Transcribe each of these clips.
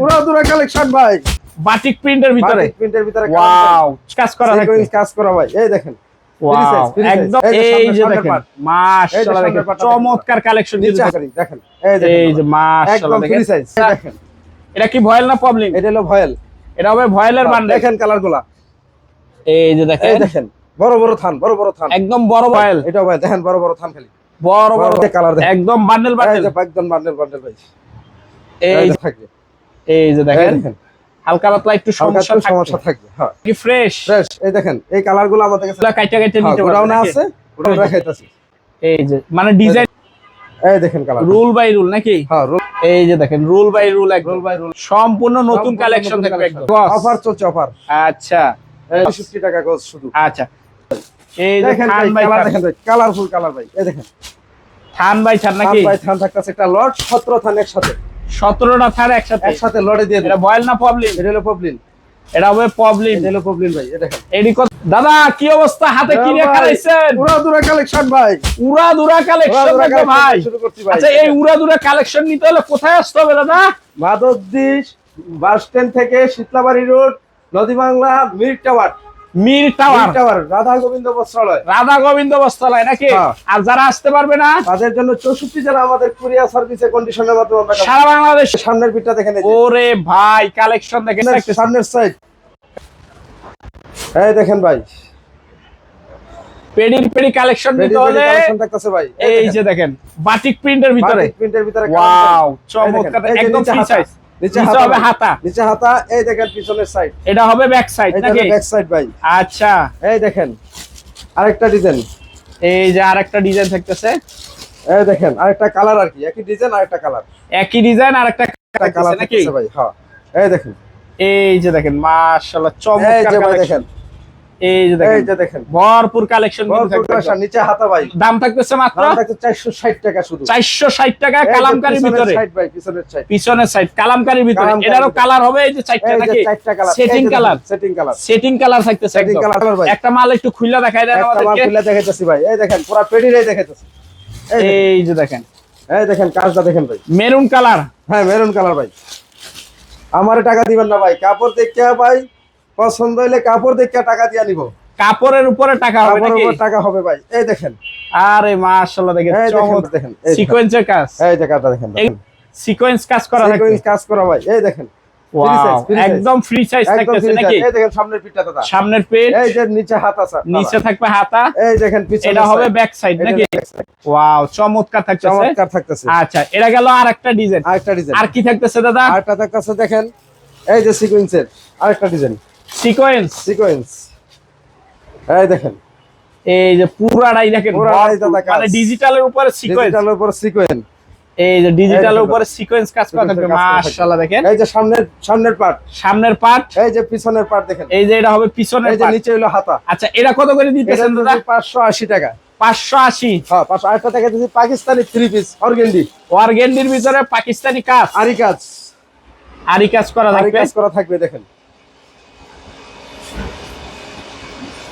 পুরো দূরে কালেকশন ভাই। বাটিক প্রিন্টের ভিতরে? প্রিন্টের ভিতরে ওয়াও কাজ করা থাকে কাজ করা ভাই। এই দেখেন। চমৎকার কালেকশন দেখেন। এই যে দেখেন। এটা কি ভয়েল না প্রবলেম এটা হলো ভয়েল। এটা হবে ভয়েলের বান্ডেল। দেখেন কালারগুলা এই যে এই দেখেন। দেখেন বড় বড় থান বড় বড় থান। একদম বড় ভয়েল। এটা ভাই দেখেন বড় বড় থান খালি। বড় বড় কালার একদম বান্ডেল বান্ডেল। একদম বান্ডেল বান্ডেল ভাই। এই থাকবে এই যে দেখেন হালকা পাতলা একটু সমস্যা সমস্যা থাকবে। হ্যাঁ। কি ফ্রেশ ফ্রেশ এই দেখেন এই আমাদের কাছে কাইটা কাইটা নিতে গোডাউনে পারবেন আছে রাখাইতাছি এই যে মানে ডিজাইন এই দেখেন কালার রুল বাই রুল নাকি? হ্যাঁ রোল এই যে দেখেন রুল বাই রুল একদম। Roll by roll. সম্পূর্ণ নতুন কালেকশন থাকবে একদম। অফার চলছে অফার আচ্ছা। এই 60 টাকা গজ শুধু। আচ্ছা। এই দেখেন থান ভাই কালার দেখেন কালারফুল কালার ভাই এই দেখেন। থান বাই থান থান নাকি? থান থাকতেছে একটা লট 17 থান একসাথে। সতেরোটা থান একসাথে। একসাথে লটে দিয়ে এটা বয়েল না প্রবলেম এটা হলো পবলিন এটা হবে প্রবলেম এটা হলো পবলিন ভাই দেখেন এডি কত দাদা কি অবস্থা? হাতে কি নিয়ে খারাইছেন পুরো দূরে কালেকশন ভাই। উড়া দুরা কালেকশন ভাই? আচ্ছা এই উড়া দুরা কালেকশন নিতে হলে কোথায় আসতে হবে দাদা? মাধবদী বাস স্ট্যান্ড থেকে শীতলাবাড়ি রোড নদী Bangla Mir tower. Mir tower. Tower Radha Gobinda বস্ত্রালয়। রাধা গোবিন্দ বস্ত্রালয় নাকি? হ্যাঁ। আর যারা আসতে পারবে না তাদের জন্য চৌষট্টি যারা আমাদের কুরিয়ার সার্ভিসে কন্ডিশনের মাধ্যমে সারা বাংলাদেশ। সামনের পিঠটা দেখেন ওরে ভাই কালেকশন দেখেন সামনের- সাইড এই দেখেন ভাই। পেডির পেডি কালেকশন নিতে হলে ভাই। এই যে দেখেন বাটিক প্রিন্টের ভিতরে। প্রিন্টের ভিতরে ওয়াও চমৎকার একদম ফ্রি সাইজ নিচে হবে হাতা। নিচে হাতা এই দেখেন পিছনের সাইড এটা হবে ব্যাক সাইড নাকি? ব্যাক সাইড ভাই। আচ্ছা। এই দেখেন আরেকটা ডিজাইন এই যে আরেকটা ডিজাইন থাকতেছে। এই দেখেন আরেকটা কালার আর কি একই ডিজাইন আরেকটা কালার একই ডিজাইন আরেকটা কালার নাকি? ভাই হ্যাঁ। এই দেখেন। এই যে দেখেন মাশাআল্লাহ চমৎকার দেখেন এই যে এই যে দেখেন। ভরপুর কালেকশন নিচে হাতা ভাই। দাম থাকতেছে মাত্র দাম থাকছে 460 টাকা শুধু। চারশো ষাট টাকা এই কালামকারীর পিছনের ভিতরে। side ভাই পিছনের সাইড পিছনের সাইড কালামকারীর ভিতরে। এটারও কালার হবে এই যে চারটা নাকি? Setting colour setting colour setting colour থাকতেছে Setting একদম। ভাই। একটা মাল একটু খুললা দেখাই দেন একটা মাল আমাদেরকে। খুলে ভাই। এই দেখেন পুরো পেডিরাই দেখাইতেছি। এই যে দেখেন। এই দেখেন কাজটা দেখেন ভাই। মেরুন কালার হ্যাঁ মেরুন কালার ভাই। আমারে টাকা দিবেন না ভাই। কাপড় দেখে ভাই পছন্দ হইলে কাপড় দেখে টাকা দিয়া নিব। কাপড়ের উপরে টাকা হবে নাকি? উপর টাকা হবে ভাই। এই দেখেন। আরে মাশাআল্লাহ দেখেন চমৎকার। দেখেন সিকোয়েন্সের কাজ। এই যে কাজটা দেখেন সিকোয়েন্স কাজ করা থাকে Sequence কাজ করা ভাই। এই দেখেন। একদম ফ্রি সাইজ থাকতেছে নাকি? এই দেখেন সামনের পিঠটা দাদা। সামনের পেট এই যে নিচে হাত আছে নিচে থাকবে হাতা এই দেখেন পিছনে এটা হবে ব্যাক সাইড নাকি? ওয়াও চমৎকার থাকতেছে। চমৎকার থাকতেছে। আচ্ছা এটা গেল আর একটা ডিজাইন আরেকটা ডিজাইন আর কি থাকতেছে দাদা? আরেকটা থাকতেছে দেখেন। এই যে সিকোয়েন্সের আরেকটা ডিজাইন সিকোয়েন্স সিকোয়েন্স এই দেখেন। এই যে পুরাটাই দেখেন। মানে ডিজিটালের উপরে সিকোয়েন্স ডিজিটালের উপর সিকোয়েন্স এই যে ডিজিটালের উপরে সিকোয়েন্স কাজ করা থাকবে। মাশাআল্লাহ দেখেন। এই যে সামনের সামনের পার্ট সামনের পার্ট এই যে পিছনের পার্ট দেখেন। এই যে এটা হবে পিছনের এই যে নিচে হলো হাতা। আচ্ছা এটা কত করে দিতেছেন দাদা? পাঁচশো আশি টাকা। পাঁচশো আশি। হ্যাঁ পাঁচশো আরেকটা টাকা দিচ্ছি পাকিস্তানি থ্রি পিস অর্গেন্ডি। ওয়ারগেন্ডির ভিতরে পাকিস্তানি কাজ। আরি কাজ আরি কাজ করা থাকবে। কাজ করা থাকবে দেখেন।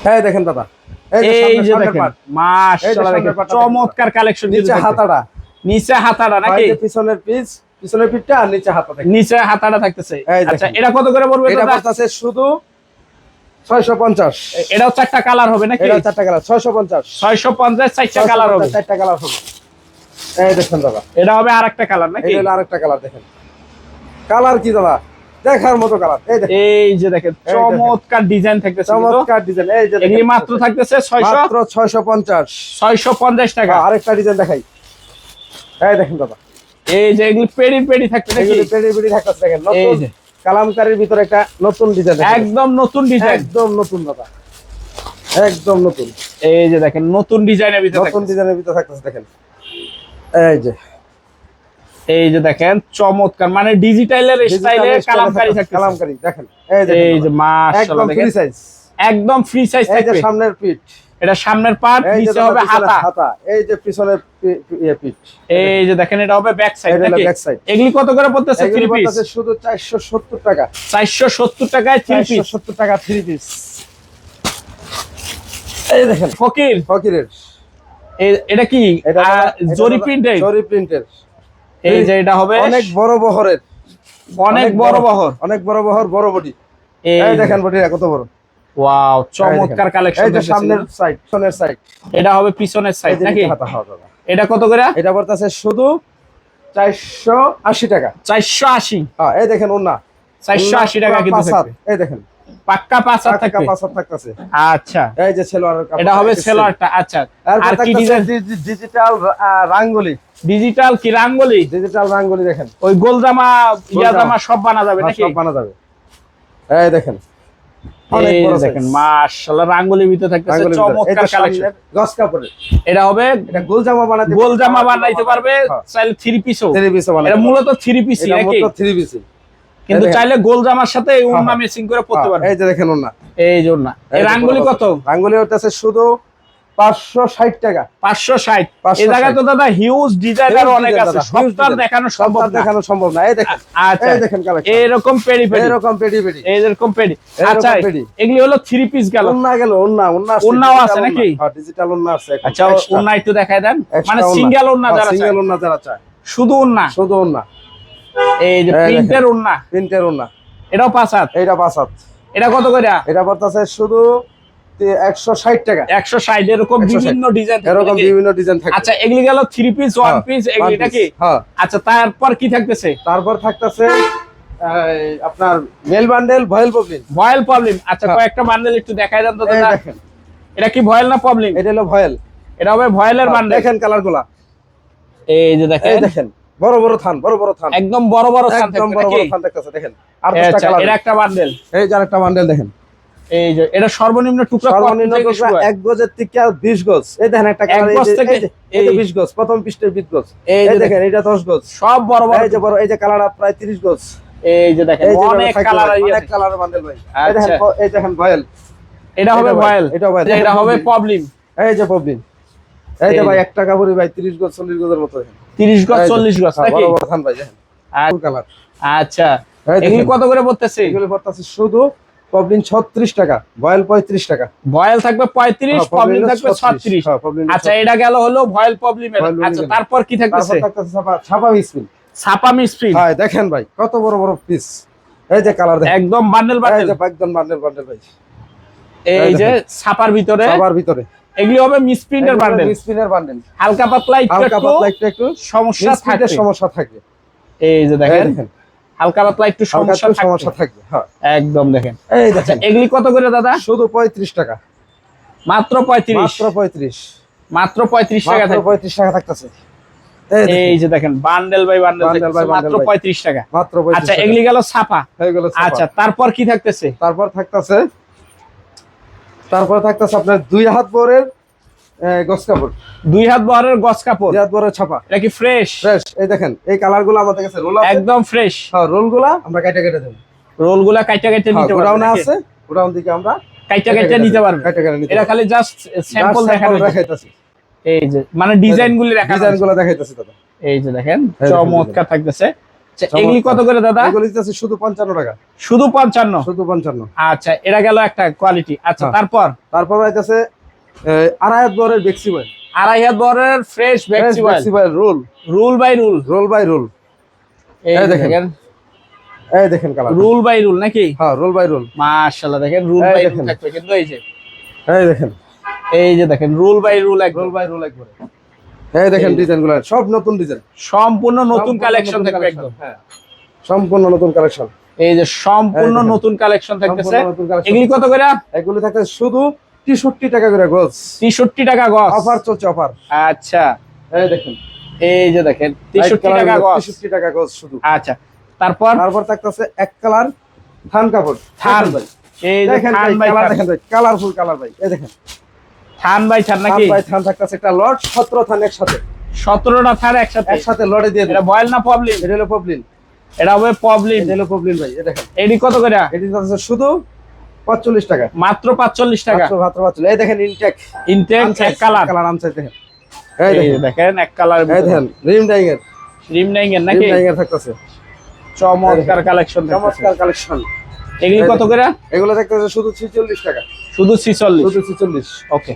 হ্যাঁ দেখেন দাদা এই যে দেখেন মাশাআল্লাহ দেখেন। চমৎকার কালেকশন নিচে হাতাটা। নিচে হাতাটা নাকি? পিছনের পিস পিছনের পিঠটা আর নিচে হাতা নিচে হাতাটা থাকতেছে। আচ্ছা এটা কত করে পড়বে এটা দাদা? শুধু ছয়শো পঞ্চাশ। এটাও চারটা কালার হবে নাকি? এটা চারটা কালার ছয়শো পঞ্চাশ। ছয়শো পঞ্চাশ চারটা কালার হবে। চারটা কালার হবে। এই দেখেন দাদা। এটা হবে আর একটা কালার নাকি? এই হলো আরেকটা কালার দেখেন। কালার কি দাদা? দেখার মতো কালার এই এই যে দেখেন। চমৎকার ডিজাইন থাকতেছে চমৎকার ডিজাইন এই যে এগুলি মাত্র থাকতেছে ছয়শো মাত্র ছয়শো পঞ্চাশ ছয়শো পঞ্চাশ টাকা আরেকটা ডিজাইন দেখাই। এই দেখেন দাদা এই যে এগুলি পেডি পেডি এগুলি পেড়ি পেড়ি থাকতেছে দেখেন। এই নতুন যে। কালামকারীর ভিতরে একটা নতুন ডিজাইন একদম নতুন ডিজাইন একদম নতুন দাদা একদম নতুন। এই যে দেখেন নতুন ডিজাইনের ভিতরে নতুন ডিজাইনের ভিতরে থাকতেছে দেখেন। এই যে। এই যে দেখেন চমৎকার মানে ডিজিটালের স্টাইলে কালামকারি কালামকারি দেখেন। এই যে এই যে মাশাআল্লাহ একদম ফ্রি দেখেন সাইজ একদম ফ্রি সাইজ এই যে সামনের পিঠ। এটা সামনের পার্ট নিচে হবে হাতা। হাতা। এই যে পিছনের পি- পি- ইয়ে পিঠ। এই যে দেখেন এটা হবে ব্যাক সাইড নাকি? back side। এগুলি কত করে পড়তেছে? থ্রি পিস শুধু 470 টাকা। 470 টাকায় থ্রি পিস 470 টাকা থ্রি পিস এই দেখেন। ফকির। ফকিরের। এটা কি? জরি প্রিন্টেড জরি প্রিন্টের এই যে এটা হবে অনেক বড় বহরের। অনেক বড় বহর। অনেক বড় বহর বড় বডি এই দেখেন বডিটা কত বড়। ওয়াও চমৎকার কালেকশন এই যে সামনের সাইড পিছনের সাইড এটা হবে পিছনের সাইড নাকি। এটা কত করে? এটা পড়তেছে শুধু চারশো আশি টাকা। চারশো আশি। হ্যাঁ এই দেখেন ওনা চারশো আশি টাকা কিন্তু এই দেখেন। পাক্কা পাঁচ হাত টাকা থাকবে? পাঁচ হাত থাকতেছে। আচ্ছা। এই যে সেলোয়ার এটা হবে সেলোয়ারটা আচ্ছা। আর কি ডিজাইন ডিজিটাল রাঙ্গুলি। ডিজিটাল কি রাঙ্গলি? ডিজিটাল রাঙ্গুলি দেখেন। ওই গোল জামা ইয়া জামা। সব বানা যাবে হ্যাঁ, নাকি? সব বানা যাবে। এই দেখেন। মাশাআল্লাহ রাঙ্গলির ভিতরে থাকতেছে রাঙ্গুলির ভিতরে। এই চমৎকার কালেকশন গস কাপড়ের। এটা হবে এটা গোল জামা বানাতে গোল জামা বানাইতে পারবে হ্যাঁ। চাইলে থ্রি পিসও থ্রি পিসও বানাতে এটা মূলত থ্রি পিস নাকি মূলত থ্রি পিস কিন্তু চাইলে গোল জামার সাথে এই ওড়না হ্যাঁ। করে পড়তে পারবে এই যে দেখেন ওনা এই জন্য এই রাঙ্গুলি কত? রাঙ্গুলি হচ্ছে শুধু পাঁচশো ষাট টাকা। পাঁচশো 560 এই জায়গায় তো দাদা হিউজ ডিজাইনার অনেক আছে। সবটার দেখানো সম্ভব তার না। দেখানো সম্ভব না। এই দেখেন। আচ্ছা। এই দেখেন কালেকশন এরকম পেরি পেরি এরকম পেডি পেডি। এইরকম পেরি আচ্ছা এগুলি হলো থ্রি পিস গেল। ওন্না গেল ওন্না ওন্না ওন্নাও আছে নাকি? ডিজিটাল ওন্না আছে আচ্ছা ওন্না একটু দেখায় দেন। মানে। সিঙ্গেল ওন্না হ্যাঁ, যারা চায়। সিঙ্গেল ওন্না যারা চায়। শুধু ওন্না শুধু ওন্না এই যে। প্রিন্টের ওন্না প্রিন্টের ওন্না এটাও পাঁচ হাত? এইটা পাঁচ হাত। এটা কত করে? এটা পড়তেছে শুধু টাকা। এরকম বিভিন্ন ডিজাইন এরকম বিভিন্ন ডিজাইন থাকে। আচ্ছা এগুলি গেল থ্রি পিস ওয়ান হ্যাঁ, পিস এগুলি নাকি? হ্যাঁ। আচ্ছা তারপর কি থাকতেছে? তারপর থাকতেছে আপনার মেল বান্ডেল ভয়েল পবলিন ভয়েল প্রবলেম আচ্ছা হ্যাঁ। কয়েকটা বান্ডেল একটু দেখাই দেন তো দাদা। দেখেন। এটা কি ভয়েল না প্রবলেম এটা হলো ভয়েল। এটা হবে ভয়েলের বান্ডেল দেখেন কালারগুলা। এই যে দেখেন। বড় বড় থান বড় বড় থান। একদম বড় বড় স্থান একদম বড় বড় থান দেখতেছে দেখেন। আর এই আচ্ছা কালার এটা একটা বান্ডেল এই যে আরেকটা বান্ডেল দেখেন। এই যে এটা সর্বনিম্ন টুকরা সর্বনিম্ন টুকরা শুরু হয়? এক গজের থেকে বিশ গজ। এই দেখেন একটা কালার এই থেকে এই যে- এই যে এই- বিশ গজ প্রথম পৃষ্ঠের বিশ গজ। এই দেখেন এটা দশ গজ। সব বড় বড় এই যে বড় এই যে কালার প্রায় তিরিশ গজ। এই যে দেখেন অনেক কালার অনেক কালারের বান্ডেল ভাই। এই দেখেন আচ্ছা। এই দেখেন ভয়েল। এটা হবে এটা ভয়েল। এটা ভয়েল। এটা হবে প্রবলেম এই যে প্রবলেম এই যে ভাই যে। এক টাকা ভরি ভাই তিরিশ গজ চল্লিশ গজের মতো। দেখেন 30 গজ 40 গজ হ্যাঁ, নাকি? কালার। আচ্ছা এগুলি কত করে পড়তেছে? এগুলো পড়তেছে শুধু প্রবলেম ছত্রিশ টাকা ভয়েল পঁয়ত্রিশ টাকা। ভয়েল থাকবে 35 হ্যাঁ, থাকবে 36 36 হ্যাঁ, Problem আচ্ছা এটা গেল হলো ভয়েল প্রবলেমের আচ্ছা তারপর কি থাকতেছে? ছাপা ছাপা মিসপিল ছাপামি স্প্রিং হ্যাঁ দেখেন ভাই কত বড় বড় পিস এই যে কালার দেখেন। একদম বান্ডেল বান্ডেল একদম বান্ডেল বান্ডেল ভাই। এই যে ছাপার ভিতরে। সবার ভিতরে। এগুলি হবে মিসপ্রিন্টের বান্ডেল মিসপিনের বান্ডেল হালকা পাতলা একটু হালকা পাতলা একটু একটু সমস্যা মিসপ্রিন্টের থাকবে। সমস্যা থাকবে। এই যে দেখেন হালকা পাতলা একটু সমস্যা সমস্যা থাকবে হ্যাঁ। একদম দেখেন। এই আচ্ছা দেখেন এগুলি কত করে দাদা? শুধু পঁয়ত্রিশ টাকা। মাত্র 35 মাত্র পঁয়ত্রিশ। মাত্র 35 টাকা মাত্র থাকবে। পঁয়ত্রিশ টাকা থাকতেছে। এই যে দেখেন বান্ডেল বাই বান্ডেল মাত্র 35 টাকা। মাত্র পঁয়ত্রিশ আচ্ছা এগুলি গেল ছাপা। হয়ে গেল ছাপা। আচ্ছা তারপর কি থাকতেছে? তারপর থাকতেছে তারপর থাকতেছে আপনার দুই হাত বরের গস কাপড়। দুই হাত বহরের গস কাপড়। দুই হাত বরের ছাপা। এটা কি ফ্রেশ ফ্রেশ এই দেখেন এই কালারগুলো আমাদের কাছে রোল একদম ফ্রেশ হ্যাঁ রোলগুলা আমরা কাইটা কেটে দেবো। রোলগুলা কাইটা কাইটা নিতে গোডাউন আছে গোডাউন থেকে আমরা কাইটা কাইটা নিতে পারবে কাইটা কেটে নিতে এটা খালি জাস্ট স্যাম্পল দেখানো হয়েছে। দেখাইতেছি। এই যে মানে ডিজাইন গুলি ডিজাইনগুলো দেখাইতেছি দাদা এই যে দেখেন। চমৎকার থাকতেছে। এগুলি চমৎকার। কত করে দাদা? এগুলো শুধু পঞ্চান্ন টাকা। শুধু পঞ্চান্ন? শুধু পঞ্চান্ন। আচ্ছা এটা গেল একটা কোয়ালিটি আচ্ছা হ্যাঁ। তারপর? তারপর আইতেছে আড়াই হাত বরের বেক্সি বয়েল আড়াই হাত বহরের fresh বেক্সি voile roll rule by rule roll by roll এই দেখেন। এই দেখেন কালার রুল বাই রুল নাকি? হ্যাঁ রোল বাই রোল মাশাআল্লাহ দেখেন রুল বাই রুল দেখেন। থাকবে কিন্তু এই যে। এই দেখেন। এই যে দেখেন রুল বাই রুল একদম। রোল বাই রোল একবারে। এই দেখেন এই- ডিজাইনগুলো সব নতুন ডিজাইন সম্পূর্ণ নতুন কালেকশন থাকবে একদম। হ্যাঁ। সম্পূর্ণ নতুন কালেকশন এই যে সম্পূর্ণ নতুন কালেকশন থাকতেছে। এগুলি কত করে? এগুলো থাকে শুধু 63 টাকা করে গজ 63 টাকা গজ অফার চলছে অফার আচ্ছা। এই দেখেন। এই যে দেখেন 63 টাকা গজ 63 টাকা গজ শুধু। আচ্ছা। তারপর? তারপর থাকতেছে এক কালার থান কাপড়। থান। ভাই। এই দেখেন কালার দেখেন ভাই কালারফুল কালার ভাই। এই দেখেন। থান বাই থান নাকি? ভাই থান থাকতেছে। একটা লট 17 থান একসাথে। 17টা থান একসাথে? একসাথে লটে দিয়ে এটা বয়েল না প্রবলেম এটা হলো পবলিন এটা হবে প্রবলেম এটা হলো পবলিন ভাই এই দেখেন। এডি কত করে? এটি হচ্ছে শুধু 45 টাকা। মাত্র 45 টাকা? মাত্র মাত্র মাত্র। এই দেখেন ইনটেক। ইনটেক এক কালার। কালার আনসার দেখেন। এই দেখেন। এক কালার এই দেখেন রিম ডাইং এর রিম নাইং এর রিম নাকি ডাইং এর থাকতেছে চমৎকার কালেকশন চমৎকার কালেকশন। এগুলি কত করে? এগুলো থাকতেছে শুধু 46 টাকা। শুধু 46 শুধু 46 ওকে।